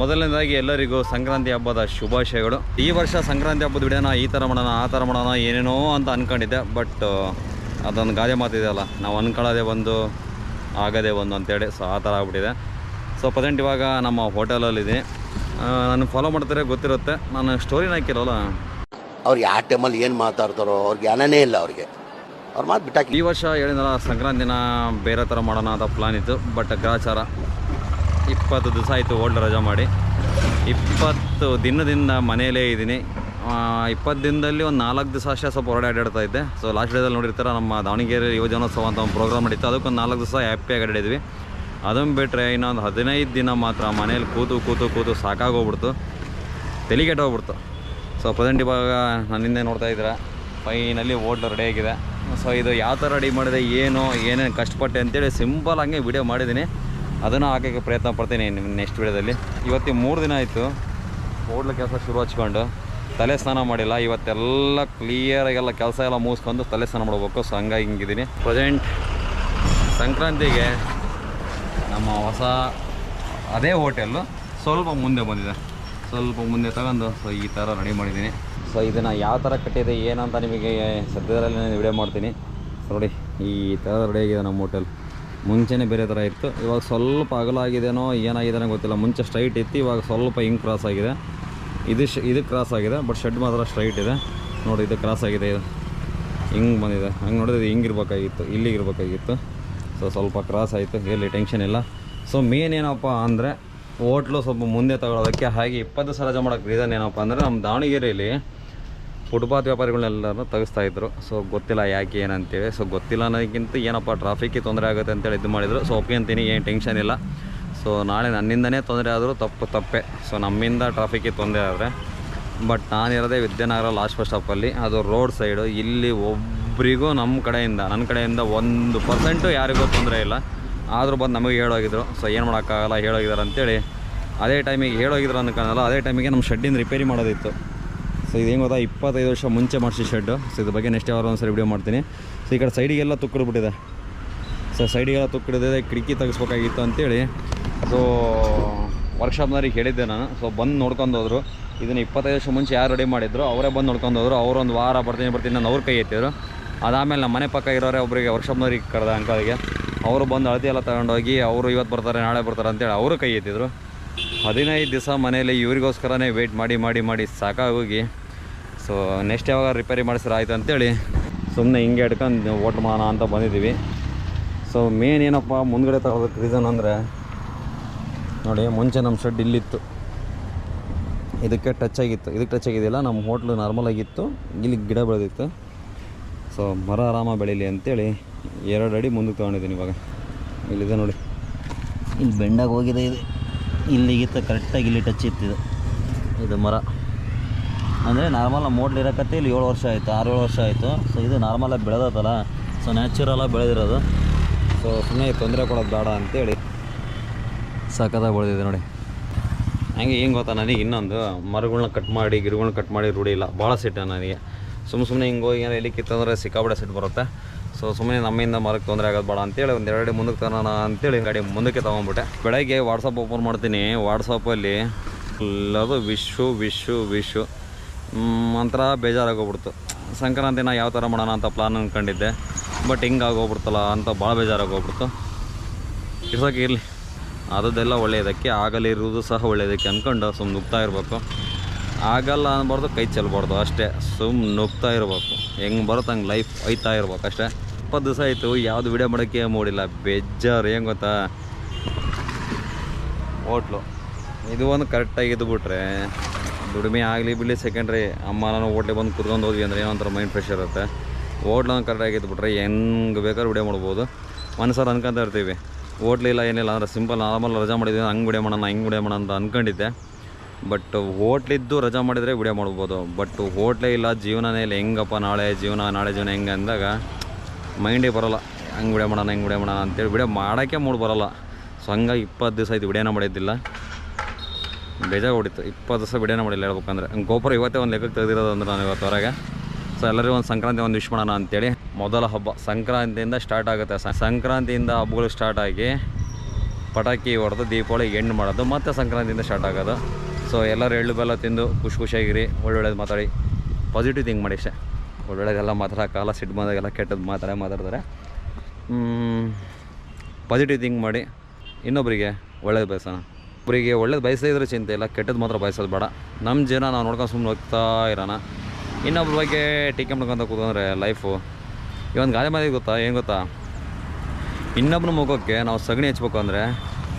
ಮೊದಲನೇದಾಗಿ ಎಲ್ಲರಿಗೂ ಸಂಕ್ರಾಂತಿ ಹಬ್ಬದ ಶುಭಾಶಯಗಳು. ಈ ವರ್ಷ ಸಂಕ್ರಾಂತಿ ಹಬ್ಬದ ವಿಡಿಯೋನ ಈ ಥರ ಮಾಡೋಣ ಆ ಥರ ಮಾಡೋಣ ಏನೇನೋ ಅಂತ ಅಂದ್ಕೊಂಡಿದ್ದೆ ಬಟ್ ಅದೊಂದು ಗಾದೆ ಮಾತಿದೆಯಲ್ಲ ನಾವು ಅಂದ್ಕೊಳ್ಳೋದೇ ಒಂದು ಆಗದೆ ಒಂದು ಅಂತೇಳಿ ಸೊ ಆ ಥರ ಆಗ್ಬಿಟ್ಟಿದೆ. ಸೊ ಪ್ರೆಸೆಂಟ್ ಇವಾಗ ನಮ್ಮ ಹೋಟೆಲಲ್ಲಿದ್ದೀನಿ. ನಾನು ಫಾಲೋ ಮಾಡ್ತಾರೆ ಗೊತ್ತಿರುತ್ತೆ. ನಾನು ಸ್ಟೋರಿನ ಹಾಕಿರೋಲ್ಲ. ಅವ್ರು ಯಾವ ಟೈಮಲ್ಲಿ ಏನು ಮಾತಾಡ್ತಾರೋ ಅವ್ರಿಗೆ ಜ್ಞಾನನೇ ಇಲ್ಲ ಅವ್ರಿಗೆ. ಅವ್ರು ಮಾತು ಬಿಟ್ಟಾಕಿ. ಈ ವರ್ಷ ಹೇಳಿದ್ನಲ್ಲ ಸಂಕ್ರಾಂತಿನ ಬೇರೆ ಥರ ಮಾಡೋಣ ಅಂತ ಪ್ಲಾನ್ ಇತ್ತು. ಬಟ್ ಗ್ರಾಚಾರ. ಇಪ್ಪತ್ತು ದಿವಸ ಆಯಿತು ಓಲ್ಡ್ ರಜಾ ಮಾಡಿ. ಇಪ್ಪತ್ತು ದಿನದಿಂದ ಮನೆಯಲ್ಲೇ ಇದ್ದೀನಿ. ಇಪ್ಪತ್ತು ದಿನದಲ್ಲಿ ಒಂದು ನಾಲ್ಕು ದಿವಸ ಅಷ್ಟೇ ಸ್ವಲ್ಪ ಹೊರಡೆ ಅಡ್ಡಾಡ್ತಾ ಇದ್ದೆ. ಸೊ ಲಾಸ್ಟ್ ಡೇದಲ್ಲಿ ನೋಡಿರ್ತಾರೆ, ನಮ್ಮ ದಾವಣಗೆರೆ ಯುವಜನೋತ್ಸವ ಅಂತ ಒಂದು ಪ್ರೋಗ್ರಾಮ್ ನಡೀತು. ಅದಕ್ಕೊಂದು ನಾಲ್ಕು ದಿವಸ ಹ್ಯಾಪಿಯಾಗಿ ಆಡಿದ್ವಿ ಅದನ್ನು ಬಿಟ್ಟರೆ ಇನ್ನೊಂದು ಹದಿನೈದು ದಿನ ಮಾತ್ರ ಮನೇಲಿ ಕೂತು ಕೂತು ಕೂತು ಸಾಕಾಗೋಗ್ಬಿಡ್ತು. ಹೋಗ್ಬಿಡ್ತು. ಸೊ ಪ್ರೆಸೆಂಟ್ ಇವಾಗ ನನ್ನ ಹಿಂದೆ ನೋಡ್ತಾ ಇದ್ದೀರಾ. ಫೈನಲ್ಲಿ ಹೋಟ್ಲ್ ರೆಡಿ ಆಗಿದೆ. ಸೊ ಇದು ಯಾವ ಥರ ರೆಡಿ ಮಾಡಿದೆ, ಏನು, ಏನೇನು ಕಷ್ಟಪಟ್ಟೆ ಅಂತೇಳಿ ಸಿಂಪಲ್ ಹಂಗೆ ವಿಡಿಯೋ ಮಾಡಿದ್ದೀನಿ. ಅದನ್ನು ಹಾಕೋಕ್ಕೆ ಪ್ರಯತ್ನ ಪಡ್ತೀನಿ ನಿಮ್ಮ ನೆಕ್ಸ್ಟ್ ವಿಡಿಯೋದಲ್ಲಿ. ಇವತ್ತು ಮೂರು ದಿನ ಆಯಿತು. ಓಡ್ಲ ಕೆಲಸ ಶುರು ಹಚ್ಕೊಂಡು ತಲೆ ಸ್ನಾನ ಮಾಡಿಲ್ಲ. ಇವತ್ತೆಲ್ಲ ಕ್ಲಿಯರಾಗೆಲ್ಲ ಕೆಲಸ ಎಲ್ಲ ಮುಗಿಸ್ಕೊಂಡು ತಲೆ ಸ್ನಾನ ಮಾಡಬೇಕು. ಸೊ ಹಂಗಾಗಿ ಹಿಂಗಿದ್ದೀನಿ. ಪ್ರೆಸೆಂಟ್ ಸಂಕ್ರಾಂತಿಗೆ ನಮ್ಮ ಹೊಸ ಅದೇ ಹೋಟೆಲ್ಲು ಸ್ವಲ್ಪ ಮುಂದೆ ಬಂದಿದೆ. ಸ್ವಲ್ಪ ಮುಂದೆ ತಗೊಂಡು ಸೊ ಈ ಥರ ರೆಡಿ ಮಾಡಿದ್ದೀನಿ. ಸೊ ಇದನ್ನು ಯಾವ ಥರ ಕಟ್ಟಿದೆ, ಏನಂತ ನಿಮಗೆ ಸದ್ಯದಲ್ಲೇ ವಿಡಿಯೋ ಮಾಡ್ತೀನಿ. ನೋಡಿ, ಈ ಥರ ರೆಡಿ ಆಗಿದೆ ನಮ್ಮ ಹೋಟೆಲ್ ಮುಂಚೆನೇ ಬೇರೆ ಥರ ಇತ್ತು. ಇವಾಗ ಸ್ವಲ್ಪ ಅಗಲಾಗಿದೆಯೋ ಏನಾಗಿದೆನೋ ಗೊತ್ತಿಲ್ಲ. ಮುಂಚೆ ಸ್ಟ್ರೈಟ್ ಇತ್ತು, ಇವಾಗ ಸ್ವಲ್ಪ ಹಿಂಗೆ ಕ್ರಾಸ್ ಆಗಿದೆ. ಇದು ಶ್, ಇದು ಕ್ರಾಸ್ ಆಗಿದೆ ಬಟ್ ಶೆಡ್ ಮಾತ್ರ ಸ್ಟ್ರೈಟ್ ಇದೆ. ನೋಡಿ, ಇದು ಕ್ರಾಸ್ ಆಗಿದೆ, ಇದು. ಹಿಂಗೆ ಬಂದಿದೆ. ಹಂಗೆ ನೋಡಿದ್ರೆ ಹಿಂಗೆ ಇರಬೇಕಾಗಿತ್ತು ಇಲ್ಲಿಗೆ ಇರಬೇಕಾಗಿತ್ತು ಸೊ ಸ್ವಲ್ಪ ಕ್ರಾಸ್ ಆಯಿತು ಇಲ್ಲಿ ಟೆನ್ಷನ್ ಇಲ್ಲ. ಸೊ ಮೇನ್ ಏನಪ್ಪ ಅಂದರೆ, ಹೋಟ್ಲು ಸ್ವಲ್ಪ ಮುಂದೆ ತಗೊಳ್ಳೋದಕ್ಕೆ ಹಾಗೆ ಇಪ್ಪತ್ತು ಸಾವಿರ ರಜೆ ಮಾಡೋಕ್ಕೆ ರೀಸನ್ ಏನಪ್ಪ ಅಂದರೆ, ನಮ್ಮ ದಾವಣಗೆರೆಯಲ್ಲಿ ಫುಟ್ಪಾತ್ ವ್ಯಾಪಾರಿಗಳನ್ನೆಲ್ಲರೂ ತೆಗಿಸ್ತಾ ಇದ್ರು. ಸೊ ಗೊತ್ತಿಲ್ಲ ಯಾಕೆ ಏನಂತೀವಿ ಸೊ ಗೊತ್ತಿಲ್ಲ ಅನ್ನೋದಕ್ಕಿಂತ ಏನಪ್ಪ ಟ್ರಾಫಿಕ್ಗೆ ತೊಂದರೆ ಆಗುತ್ತೆ ಅಂತೇಳಿ ಇದು ಮಾಡಿದರು. ಸೊ ಅಂತೀನಿ ಏನು ಟೆನ್ಷನ್ ಇಲ್ಲ. ಸೊ ನಾಳೆ ನನ್ನಿಂದನೇ ತೊಂದರೆ ಆದರೂ ತಪ್ಪು ತಪ್ಪೆ. ಸೊ ನಮ್ಮಿಂದ ಟ್ರಾಫಿಕ್ಗೆ ತೊಂದರೆ ಆದರೆ. ಬಟ್ ನಾನಿರೋದೇ ವಿದ್ಯಾನಗರ ಲಾಸ್ಟ್ ಬಸ್ ಸ್ಟಾಪಲ್ಲಿ ಅದು ರೋಡ್ ಸೈಡು ಇಲ್ಲಿ ಒಬ್ಬರಿಗೂ ನಮ್ಮ ಕಡೆಯಿಂದ ನನ್ನ ಕಡೆಯಿಂದ ಒಂದು ಪರ್ಸೆಂಟು ಯಾರಿಗೂ ತೊಂದರೆ ಇಲ್ಲ. ಆದರೂ ಬಂದು ನಮಗೆ ಹೇಳೋಗಿದ್ರು. ಸೊ ಏನು ಮಾಡೋಕ್ಕಾಗಲ್ಲ ಹೇಳೋಗಿದ್ದಾರೆ ಅಂತೇಳಿ ಅದೇ ಟೈಮಿಗೆ ಹೇಳೋಗಿದ್ರು ಅನ್ಕೊಳ್ಳಲ್ಲ ಅದೇ ಟೈಮಿಗೆ ನಮ್ಮ ಶೆಡ್ಡಿಂದ ರಿಪೇರಿ ಮಾಡೋದಿತ್ತು. ಸೊ ಇದು ಹೆಂಗೆ ಗೊತ್ತಾ? ಇಪ್ಪತ್ತೈದು ವರ್ಷ ಮುಂಚೆ ಮಾಡಿಸಿ ಶೆಡ್ಡು ಸೊ ಇದ್ರ ಬಗ್ಗೆ ನೆಕ್ಸ್ಟ್ ಯಾವಾಗ ಒಂದು ಸರಿ ವಿಡಿಯೋ ಮಾಡ್ತೀನಿ. ಸೊ ಈ ಕಡೆ ಸೈಡಿಗೆಲ್ಲ ತುಕ್ಕಿಡ್ಬಿಟ್ಟಿದೆ ಸೊ ಸೈಡಿಗೆಲ್ಲ ತುಕ್ಕಿಡಿದೆ ಕಿಟಕಿ ತೆಗಿಸ್ಬೇಕಾಗಿತ್ತು ಅಂತೇಳಿ. ಸೊ ವರ್ಕ್ಶಾಪ್ನವ್ರಿಗೆ ಹೇಳಿದ್ದೆ ನಾನು. ಸೊ ಬಂದು ನೋಡ್ಕೊಂಡು ಹೋದರು. ಇದನ್ನು ಇಪ್ಪತ್ತೈದು ವರ್ಷ ಮುಂಚೆ ಯಾರು ರೆಡಿ ಮಾಡಿದ್ರು, ಅವರೇ ಬಂದು ನೋಡ್ಕೊಂಡು ಅವ್ರು ಅವರೊಂದು ವಾರ ಬರ್ತೀನಿ ಬರ್ತೀನಿ ನಾನು ಅವ್ರ ಕೈ ಎತ್ತಿದ್ರು. ಅದಾದಮೇಲೆ ನಮ್ಮ ಮನೆ ಪಕ್ಕ ಇರೋರೆ ಒಬ್ಬರಿಗೆ ವರ್ಕ್ಶಾಪ್ನವ್ರಿಗೆ ಕರೆದ ಅಂಕಲ್ಗೆ. ಅವರು ಬಂದು ಅಳತಿ ಎಲ್ಲ ತಗೊಂಡೋಗಿ, ಅವರು ಇವತ್ತು ಬರ್ತಾರೆ, ನಾಳೆ ಬರ್ತಾರೆ ಅಂತೇಳಿ ಅವರು ಕೈ ಎತ್ತಿದ್ರು. ಹದಿನೈದು ದಿವಸ ಮನೆಯಲ್ಲಿ ಇವರಿಗೋಸ್ಕರನೇ ವೆಯ್ಟ್ ಮಾಡಿ ಮಾಡಿ ಮಾಡಿ ಸಾಕಾಗೋಗಿ ಸೊ ನೆಕ್ಸ್ಟ್ ಯಾವಾಗ ರಿಪೇರಿ ಮಾಡಿಸ್ರೆ ಆಯ್ತು ಅಂತೇಳಿ ಸುಮ್ಮನೆ ಹಿಂಗೆ ಇಟ್ಕೊಂಡು ಓಟ್ ಮಾಡೋಣ ಅಂತ ಬಂದಿದ್ದೀವಿ. ಸೊ ಮೇನ್ ಏನಪ್ಪ, ಮುಂದ್ಗಡೆ ತಗೋದಕ್ಕೆ ರೀಸನ್ ಅಂದರೆ ನೋಡಿ, ಮುಂಚೆ ನಮ್ಮ ಶೆಡ್ ಇಲ್ಲಿತ್ತು. ಇದಕ್ಕೆ ಟಚ್ ಆಗಿತ್ತು. ಇದಕ್ಕೆ ಟಚ್ ಆಗಿದ್ದಿಲ್ಲ ನಮ್ಮ ಹೋಟ್ಲು ನಾರ್ಮಲ್ ಆಗಿತ್ತು. ಇಲ್ಲಿ ಗಿಡ ಬೆಳೆದಿತ್ತು. ಸೊ ಮರ ಆರಾಮ ಬೆಳೀಲಿ ಅಂತೇಳಿ ಎರಡು ಅಡಿ ಮುಂದಕ್ಕೆ ತೊಗೊಂಡಿದ್ದೀನಿ ಇವಾಗ. ಇಲ್ಲಿದೆ ನೋಡಿ. ಇಲ್ಲಿ ಬೆಂಡಾಗಿ ಹೋಗಿದೆ ಇದು. ಇಲ್ಲಿಗಿತ್ತು ಕರೆಕ್ಟಾಗಿ ಇಲ್ಲಿ ಟಚ್ ಇತ್ತಿದು ಇದು ಮರ. ಅಂದರೆ ನಾರ್ಮಲ್ ಮೋಡ್ಲ್ ಇರೋಕತ್ತೆ ಇಲ್ಲಿ ಏಳು ವರ್ಷ ಆಯಿತು, ಆರು ಏಳು ವರ್ಷ ಆಯಿತು. ಸೊ ಇದು ನಾರ್ಮಲಾಗಿ ಬೆಳೆದತ್ತಲ್ಲ ಸೊ ನ್ಯಾಚುರಲಾಗಿ ಬೆಳೆದಿರೋದು. ಸೊ ಸುಮ್ಮನೆ ತೊಂದರೆ ಕೊಡೋದು ಬೇಡ ಅಂತೇಳಿ. ಸಖತ್ತಾಗಿ ಬೆಳೆದಿದೆ ನೋಡಿ. ಹಂಗೆ ಏನು ಗೊತ್ತಾ, ನನಗೆ ಇನ್ನೊಂದು ಮರಗಳನ್ನ ಕಟ್ ಮಾಡಿ ಗಿಡಗಳನ್ನ ಕಟ್ ಮಾಡಿ ರೂಢಿ ಇಲ್ಲ. ಭಾಳ ಸಿಟ್ಟು ನನಗೆ. ಸುಮ್ಮ ಸುಮ್ಮನೆ ಹಿಂಗೆ ಹೋಗಿ ಏನೋ ಎಲ್ಲಿ ಕಿತ್ತಂದ್ರೆ ಸಿಕ್ಕಾಬಿಡ ಸಿಟ್ಟು ಬರುತ್ತೆ. ಸೊ ಸುಮ್ಮನೆ ನಮ್ಮಿಂದ ಮರಕ್ಕೆ ತೊಂದರೆ ಆಗೋದು ಬೇಡ ಅಂತೇಳಿ ಒಂದು ಎರಡು ಮುಂದಕ್ಕೆ ತರೋಣ ಅಂತೇಳಿ ಗಾಡಿ ಮುಂದಕ್ಕೆ ತೊಗೊಂಡ್ಬಿಟ್ಟೆ ಬೆಳಗ್ಗೆ ವಾಟ್ಸಪ್ ಓಪನ್ ಮಾಡ್ತೀನಿ. ವಾಟ್ಸಪ್ಪಲ್ಲಿ ಎಲ್ಲದು ವಿಶು ವಿಶು ವಿಶು. ಒಂಥರ ಬೇಜಾರಾಗೋಗ್ಬಿಡ್ತು. ಸಂಕ್ರಾಂತಿನ ಯಾವ ಥರ ಮಾಡೋಣ ಅಂತ ಪ್ಲಾನ್ ಅಂದ್ಕೊಂಡಿದ್ದೆ ಬಟ್ ಹಿಂಗೆ ಆಗೋಗ್ಬಿಡ್ತಲ್ಲ ಅಂತ ಭಾಳ ಬೇಜಾರಾಗೋಗ್ಬಿಡ್ತು. ಇರ್ಸೋಕೆ ಇರಲಿ. ಅದೆಲ್ಲ ಒಳ್ಳೆಯದಕ್ಕೆ ಆಗಲಿರುವುದು ಸಹ ಒಳ್ಳೆಯದಕ್ಕೆ ಅಂದ್ಕೊಂಡು ಸುಮ್ಮನೆ ನುಗ್ತಾ ಇರಬೇಕು. ಆಗಲ್ಲ ಅನ್ಬಾರ್ದು, ಕೈ ಚೆಲ್ಬಾರ್ದು ಅಷ್ಟೇ. ಸುಮ್ಮನೆ ನುಗ್ತಾ ಇರಬೇಕು. ಹೆಂಗೆ ಬರುತ್ತೆ ಹಂಗೆ ಲೈಫ್ ಒಯ್ತಾ ಇರ್ಬೇಕು ಅಷ್ಟೇ. ಇಪ್ಪತ್ತು ದಿವಸ ಆಯಿತು, ಯಾವುದು ವಿಡಿಯೋ ಮಾಡೋಕ್ಕೆ ಮೂಡಿಲ್ಲ. ಬೇಜಾರು ಹೆಂಗೆ ಗೊತ್ತಾ? ಹೋಟ್ಲು. ಇದು ಒಂದು ಕರೆಕ್ಟಾಗಿ ಇದ್ಬಿಟ್ರೆ ದುಡಿಮೆ ಆಗಲಿ ಬಿಡಲಿ ಸೆಕೆಂಡ್ರಿ ಅಮ್ಮ ನಾನು ಹೋಟ್ಲಿಗೆ ಬಂದು ಕುತ್ಕೊಂಡು ಹೋದ್ವಿ ಅಂದರೆ ಏನೋ ಮೈಂಡ್ ಫ್ರೆಶ್ ಇರುತ್ತೆ. ಹೋಟ್ಲನ್ನು ಕರೆಕ್ಟಾಗಿ ಇದ್ಬಿಟ್ರೆ ಹೆಂಗೆ ಬೇಕಾದ್ರೂ ವಿಡಿಯೋ ಮಾಡ್ಬೋದು. ಮನಸ್ಸಾರು ಅನ್ಕೊಂತ ಇರ್ತೀವಿ. ಹೋಟ್ಲಿಲ್ಲ ಏನಿಲ್ಲ ಅಂದರೆ ಸಿಂಪಲ್ ನಾರ್ಮಲ್ ರಜಾ ಮಾಡಿದ್ವಿ ಹಂಗೆ ವಿಡಿಯೋ ಮಾಡೋಣ, ಹಿಂಗೆ ವಿಡಿಯೋ ಮಾಡೋಣ ಅಂತ ಅಂದ್ಕೊಂಡಿದ್ದೆ ಬಟ್ ಹೋಟ್ಲಿದ್ದು ರಜಾ ಮಾಡಿದರೆ ವಿಡಿಯೋ ಮಾಡ್ಬೋದು. ಬಟ್ ಹೋಟ್ಲೇ ಇಲ್ಲ, ಜೀವನನೇ ಇಲ್ಲ. ಹೆಂಗಪ್ಪ ನಾಳೆ ಜೀವನ ನಾಳೆ ಜೀವನ ಹೆಂಗೆ ಅಂದಾಗ ಮೈಂಡೇ ಬರೋಲ್ಲ. ಹಂಗೆ ವಿಡಿಯೋ ಮಾಡೋಣ, ಹೆಂಗೆ ವಿಡಿಯೋ ಮಾಡೋಣ ಅಂತೇಳಿ ವಿಡಿಯೋ ಮಾಡೋಕ್ಕೆ ಮೂಡ್ ಬರೋಲ್ಲ. ಸೊ ಹಂಗಾಗಿ ಇಪ್ಪತ್ತು ದಿವಸ ಆಯ್ತು ವಿಡಿಯೋನ ಮಾಡಿದ್ದಿಲ್ಲ. ಬೇಜಾರು ಹೊಡಿತು ಇಪ್ಪತ್ತು ದಿವಸ ಬಿಡೇನ ಮಾಡಿಲ್ಲ ಹೇಳ್ಬೇಕಂದ್ರೆ ಗೋಪುರ ಇವತ್ತೇ ಒಂದು ಲೆಕ್ಕಕ್ಕೆ ತೆಗೆದಿರೋದು ಅಂದ್ರೆ ನಾನು ಇವತ್ತು ಹೊರಗೆ. ಸೊ ಎಲ್ಲರಿಗೂ ಒಂದು ಸಂಕ್ರಾಂತಿ ಒಂದು ವಿಶ್ ಮಾಡೋಣ ಅಂತೇಳಿ. ಮೊದಲ ಹಬ್ಬ. ಸಂಕ್ರಾಂತಿಯಿಂದ ಸ್ಟಾರ್ಟ್ ಆಗುತ್ತೆ. ಸಂಕ್ರಾಂತಿಯಿಂದ ಹಬ್ಬಗಳು ಸ್ಟಾರ್ಟ್ ಆಗಿ ಪಟಾಕಿ ಹೊಡೆದು ದೀಪಾವಳಿ ಎಂಡ್ ಮಾಡೋದು. ಮತ್ತು ಸಂಕ್ರಾಂತಿಯಿಂದ ಸ್ಟಾರ್ಟ್ ಆಗೋದು. ಸೊ ಎಲ್ಲರೂ ಎಳ್ಳು, ಬೆಲ್ಲ ತಿಂದು ಖುಷಿ ಖುಷಿಯಾಗಿರಿ. ಒಳ್ಳೊಳ್ಳೇದು ಮಾತಾಡಿ. ಪಾಸಿಟಿವ್ ಥಿಂಕ್ ಮಾಡಿ ಇಷ್ಟೇ ಒಳ್ಳೊಳ್ಳೆದೆಲ್ಲ ಮಾತಾಡೋ ಕಾಲ ಸಿಟ್ಟು ಬಂದಾಗೆಲ್ಲ ಕೆಟ್ಟದ್ದು ಮಾತಾಡೇ ಮಾತಾಡ್ತಾರೆ. ಪಾಸಿಟಿವ್ ಥಿಂಕ್ ಮಾಡಿ ಇನ್ನೊಬ್ಬರಿಗೆ ಒಳ್ಳೇದು ಬಯಸೋಣ ಒಬ್ಬರಿಗೆ ಒಳ್ಳೇದು ಬಯಸಿದ್ರೆ ಚಿಂತೆ ಇಲ್ಲ ಕೆಟ್ಟದ್ದು ಮಾತ್ರ ಬಯಸೋದು ಬೇಡ. ನಮ್ಮ ಜೀವನ ನಾವು ನೋಡ್ಕೊಂಡು ಸುಮ್ಮನೆ ಹೋಗ್ತಾ ಇರೋಣ. ಇನ್ನೊಬ್ಬರ ಬಗ್ಗೆ ಟೀಕೆ ಮಾಡ್ಕೊಂತ ಕೂತ್ಕೊಂಡ್ರೆ ಲೈಫು ಈ ಒಂದು ಗಾದೆ ಮಾತಿಗೆ ಗೊತ್ತಾ ಏನು ಗೊತ್ತಾ? ಇನ್ನೊಬ್ಬನ ಮುಖಕ್ಕೆ ನಾವು ಸಗಣಿ ಹಚ್ಬೇಕು ಅಂದರೆ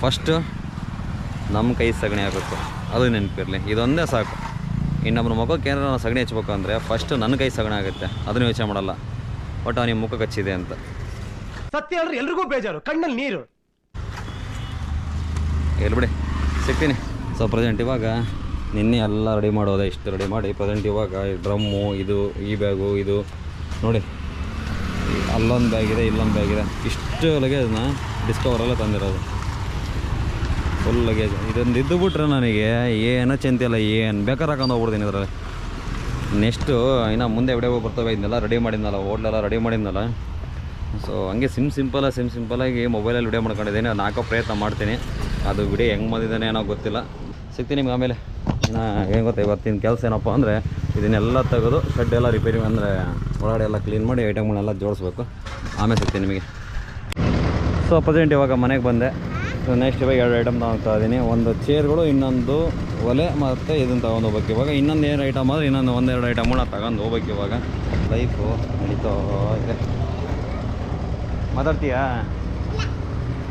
ಫಸ್ಟು ನಮ್ಮ ಕೈ ಸಗಣಿ ಆಗಬೇಕು. ಅದು ನೆನಪಿರಲಿ ಇದೊಂದೇ ಸಾಕು. ಇನ್ನೊಬ್ಬನ ಮುಖಕ್ಕೆ ಏನಾರು ನಾವು ಸಗಣಿ ಹಚ್ಬೇಕು ಅಂದರೆ ಫಸ್ಟ್ ನನ್ನ ಕೈ ಸಗಣಿ ಆಗುತ್ತೆ. ಅದನ್ನು ಯೋಚನೆ ಮಾಡಲ್ಲ. ಬಟ್ ಅವನಿಗೆ ಮುಖಕ್ಕೆ ಹಚ್ಚಿದೆ ಅಂತ. ಸತ್ಯ ಹೇಳ್ರಿ ಎಲ್ರಿಗೂ ಬೇಜಾರು. ಕಣ್ಣಲ್ಲಿ ನೀರು. ಹೇಳ್ಬಿಡಿ. ಬಿಡಿ ಸಿಗ್ತೀನಿ. ಸೊ ಪ್ರೆಸೆಂಟ್ ಇವಾಗ ನಿನ್ನೆ ಎಲ್ಲ ರೆಡಿ ಮಾಡೋದೆ, ಇಷ್ಟು ರೆಡಿ ಮಾಡಿ ಪ್ರೆಸೆಂಟ್ ಇವಾಗ ಡ್ರಮ್ಮು ಇದು, ಈ ಬ್ಯಾಗು ಇದು ನೋಡಿ. ಅಲ್ಲೊಂದು ಬ್ಯಾಗಿದೆ ಇಲ್ಲೊಂದು ಬ್ಯಾಗ್ ಇದೆ. ಇಷ್ಟು ಲಗೇಜ್ನ ಡಿಸ್ಕವರಲ್ಲೇ ತಂದಿರೋದು. ಫುಲ್ ಲಗೇಜ್ ಇದೊಂದು ಇದ್ದು ಬಿಟ್ರೆ ನನಗೆ ಏನೋ ಚಿಂತೆ ಇಲ್ಲ, ಏನು ಬೇಕಾದ್ರೆ ಹಾಕೊಂಡು ಹೋಗ್ಬಿಡ್ತೀನಿ ಇದರಲ್ಲಿ. ನೆಕ್ಸ್ಟು ಇನ್ನು ಮುಂದೆ ವಿಡಿಯೋ ಬರ್ತವೆ, ಇದನ್ನೆಲ್ಲ ರೆಡಿ ಮಾಡಿದ್ನಲ್ಲ ಹೋಟ್ಲೆಲ್ಲ ರೆಡಿ ಮಾಡಿದ್ನಲ್ಲ. ಸೊ ಹಂಗೆ ಸಿಮ್ ಸಿಂಪಲ್ಲ ಸಿಮ್ ಸಿಂಪಲ್ಲಾಗಿ ಮೊಬೈಲಲ್ಲಿ ವಿಡಿಯೋ ಮಾಡ್ಕೊಂಡಿದ್ದೀನಿ ಅದನ್ನ ಹಾಕೋ ಪ್ರಯತ್ನ ಮಾಡ್ತೀನಿ. ಅದು ಬಿಡಿ ಹೆಂಗ್ ಬಂದಿದ್ದಾನೆ ಏನೋ ಗೊತ್ತಿಲ್ಲ. ಸಿಗ್ತೀನಿ ನಿಮ್ಗೆ ಆಮೇಲೆ. ಇನ್ನು ಏನು ಗೊತ್ತಾ ಇವತ್ತಿನ ಕೆಲಸ ಏನಪ್ಪ ಅಂದರೆ ಇದನ್ನೆಲ್ಲ ತೆಗೆದು ಶೆಡ್ ಎಲ್ಲ ರಿಪೇರಿ ಅಂದರೆ ಒಳಗಡೆ ಎಲ್ಲ ಕ್ಲೀನ್ ಮಾಡಿ ಐಟಮ್ಗಳನ್ನೆಲ್ಲ ಜೋಡಿಸ್ಬೇಕು. ಆಮೇಲೆ ಸಿಗ್ತೀನಿ ನಿಮಗೆ. ಸೊ ಪ್ರೆಸೆಂಟ್ ಇವಾಗ ಮನೆಗೆ ಬಂದೆ. ಸೊ ನೆಕ್ಸ್ಟ್ ಇವಾಗ ಎರಡು ಐಟಮ್ ತಗೊಳ್ತಾ ಇದ್ದೀನಿ. ಒಂದು ಚೇರ್ಗಳು ಇನ್ನೊಂದು ಒಲೆ ಮತ್ತು ಇದನ್ನು ತಗೊಂಡು ಹೋಗ್ಬೇಕು ಇವಾಗ. ಇನ್ನೊಂದು ಏನು ಐಟಮ್ ಆದರೆ ಇನ್ನೊಂದು ಒಂದೆರಡು ಐಟಮ್ಗಳನ್ನ ತಗೊಂಡು ಹೋಗ್ಬೇಕು ಇವಾಗ. ಲೈಫು ನಡೀತಾ ಇದೆ. ಮಾತಾಡ್ತೀಯಾ?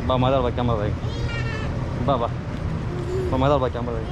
ಬಾ ಮಾತಾಡ್ಬೇಕು ಕ್ಯಾಮ್ರದಾಗ ಬಾ ಬಾ ಬಾ ಮಾತಾಡ್ಬಾ ಕ್ಯಾಮ್ರದಾಗ